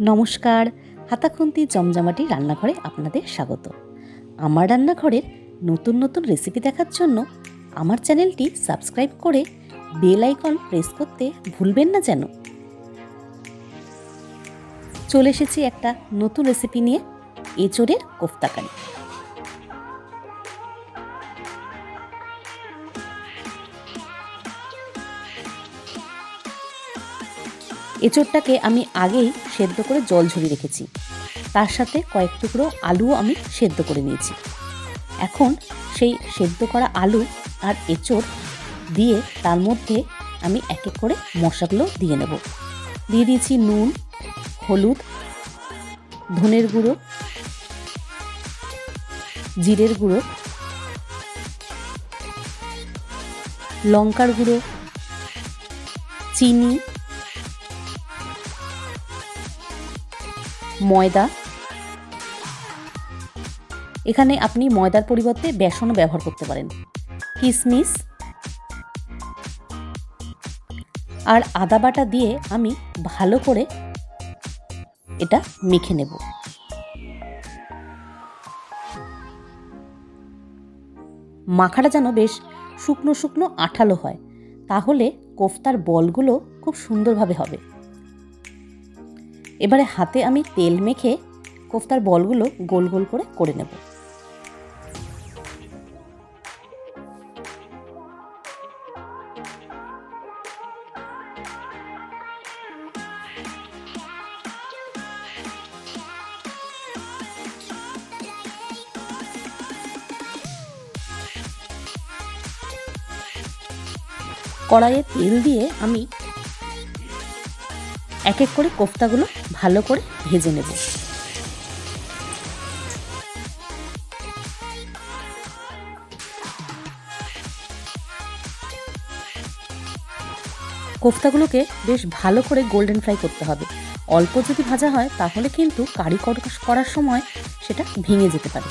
নমস্কার, হাতাখুন্তি জমজমাটি রান্নাঘরে আপনাদের স্বাগত। আমার রান্নাঘরের নতুন নতুন রেসিপি দেখার জন্য আমার চ্যানেলটি সাবস্ক্রাইব করে বেল আইকন প্রেস করতে ভুলবেন না যেন। চলে এসেছি একটা নতুন রেসিপি নিয়ে এচোরের কোফতাকারি এঁচড়টাকে আমি আগেই সেদ্ধ করে জল ঝরিয়ে রেখেছি। তার সাথে কয়েক টুকরো আলুও আমি সেদ্ধ করে নিয়েছি। এখন সেই সেদ্ধ করা আলু আর এঁচড় দিয়ে তার মধ্যে আমি এক এক করে মশলাগুলো দিয়ে নেব। দিয়ে দিয়েছি নুন, হলুদ, ধনের গুঁড়ো, জিরের গুঁড়ো, লঙ্কার গুঁড়ো, চিনি ময়দা। এখানে আপনি ময়দার পরিবর্তে বেসনও ব্যবহার করতে পারেন। কিশমিশ আর আদা বাটা দিয়ে আমি ভালো করে এটা মেখে নেব। মাখাটা যেন বেশ শুকনো শুকনো আঠালো হয়, তাহলে কোফতার বলগুলো খুব সুন্দরভাবে হবে। এবারে হাতে আমি তেল মেখে কোফতার বলগুলো গোল গোল করে করে নেব। কড়াইয়ে তেল দিয়ে আমি এক এক করে কোফতাগুলো ভালো করে ভেজে নেব। কোফতাগুলোকে বেশ ভালো করে গোল্ডেন ফ্রাই করতে হবে। অল্প যদি ভাজা হয়, তাহলে কিন্তু কারি করার সময় সেটা ভেঙে যেতে পারে।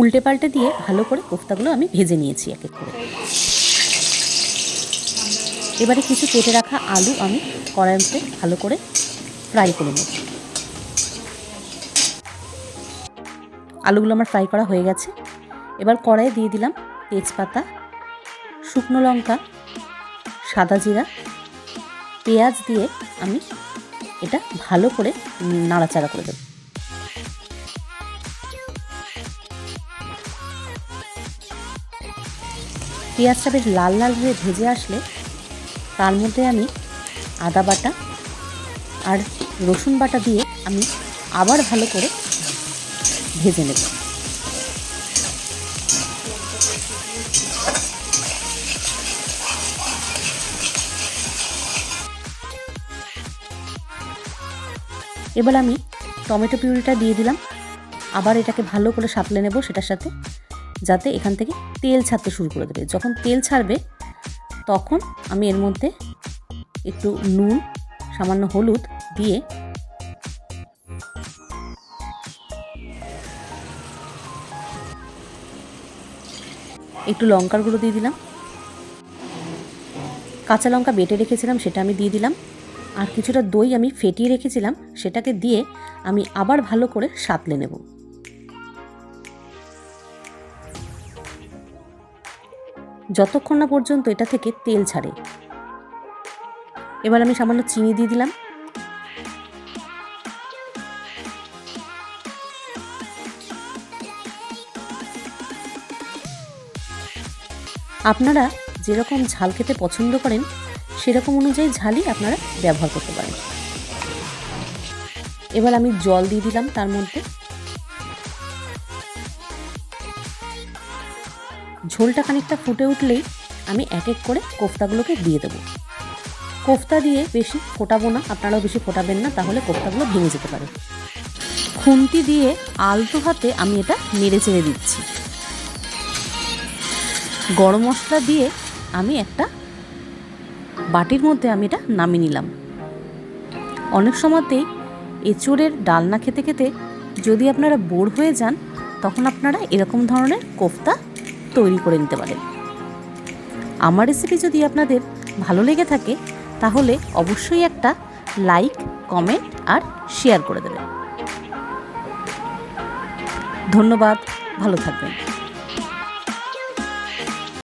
উল্টে পাল্টে দিয়ে ভালো করে কোফতাগুলো আমি ভেজে নিয়েছি এক এক করে। এবারে কিছু কেটে রাখা আলু আমি কড়াইতে ভালো করে ফ্রাই করে নেব। আলুগুলো আমার ফ্রাই করা হয়ে গেছে। এবার কড়াইয়ে দিয়ে দিলাম তেজপাতা, শুকনো লঙ্কা, সাদা জিরা, পেঁয়াজ দিয়ে আমি এটা ভালো করে নাড়াচাড়া করে দেবো। পেঁয়াজটা বেশ লাল লাল হয়ে ভেজে আসলে তার মধ্যে আমি আদা বাটা আর রসুন বাটা দিয়ে আমি আবার ভালো করে ভেজে নেব। এবার আমি টমেটো পিউরিটা দিয়ে দিলাম। আবার এটাকে ভালো করে সাপলে নেব সেটার সাথে। যাতে এখান থেকে তেল ছাড়তে শুরু করে দেবে। যখন তেল ছাড়বে, তখন আমি এর মধ্যে একটু নুন, সামান্য হলুদ দিয়ে একটু লঙ্কার গুঁড়ো দিয়ে দিলাম। কাঁচা লঙ্কা বেটে রেখেছিলাম, সেটা আমি দিয়ে দিলাম। আর কিছুটা দই আমি ফেটিয়ে রেখেছিলাম, সেটাকে দিয়ে আমি আবার ভালো করে সাঁতলে নেব। যতক্ষণ না পর্যন্ত এটা থেকে তেল ছাড়ে। এবার আমি সামান্য চিনি দিয়ে দিলাম। আপনারা যেরকম ঝাল খেতে পছন্দ করেন, সেরকম অনুযায়ী ঝালই আপনারা ব্যবহার করতে পারেন। এবার আমি জল দিয়ে দিলাম তার মধ্যে। ঝোলটা খানিকটা ফুটে উঠলেই আমি এক এক করে কোফতাগুলোকে দিয়ে দেবো। কোফতা দিয়ে বেশি ফোটাবো না, আপনারাও বেশি ফোটাবেন না, তাহলে কোফতাগুলো ভেঙে যেতে পারে। খুন্তি দিয়ে আলতো হাতে আমি এটা নেড়ে চেড়ে দিচ্ছি। গরম মশলা দিয়ে আমি একটা বাটির মধ্যে আমি এটা নামিয়ে নিলাম। অনেক সময়তেই এঁচোড়ের ডালনা খেতে খেতে যদি আপনারা বোর হয়ে যান, তখন আপনারা এরকম ধরনের কোফতা তৈরি করে নিতে পারেন। আমার রেসিপি যদি আপনাদের ভালো লেগে থাকে, তাহলে অবশ্যই একটা লাইক কমেন্ট আর শেয়ার করে দেবেন। ধন্যবাদ, ভালো থাকবেন।